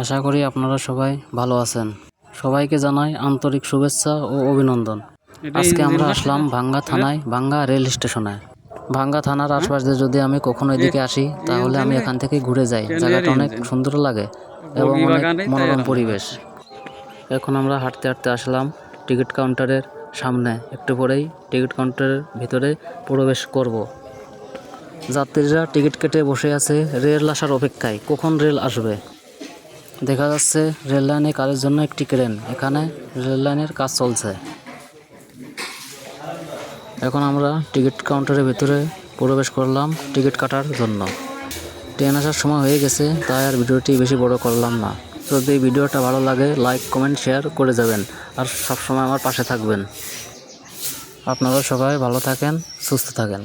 আশা করি আপনারা সবাই ভালো আছেন। সবাইকে জানাই আন্তরিক শুভেচ্ছা ও অভিনন্দন। আজকে আমরা আসলাম ভাঙ্গা থানায় ভাঙ্গা রেল স্টেশনে। ভাঙ্গা থানার আশপাশে যদি আমি কখনো এদিকে আসি তাহলে আমি এখান থেকে ঘুরে যাই। জায়গাটা অনেক সুন্দর লাগে এবং অনেক মনোরম পরিবেশ। এখন আমরা হাঁটতে হাঁটতে আসলাম টিকিট কাউন্টারের সামনে। একটু পরেই টিকিট কাউন্টারের ভিতরে প্রবেশ করব। যাত্রীরা টিকিট কেটে বসে আছে রেল আসার অপেক্ষায়। কখন রেল আসবে? দেখা যাচ্ছে রেল লাইনে কাজের জন্য একটি ক্রেন। এখানে রেল লাইনের কাজ চলছে। এখন আমরা টিকিট কাউন্টারের ভিতরে প্রবেশ করলাম টিকিট কাটার জন্য। ট্রেন আসার সময় হয়ে গেছে, তাই আর ভিডিওটি বেশি বড় করলাম না। যদি ভিডিওটা ভালো লাগে, লাইক, কমেন্ট, শেয়ার করে যাবেন। আর সবসময় আমার পাশে থাকবেন। আপনারা সবাই ভালো থাকেন, সুস্থ থাকেন।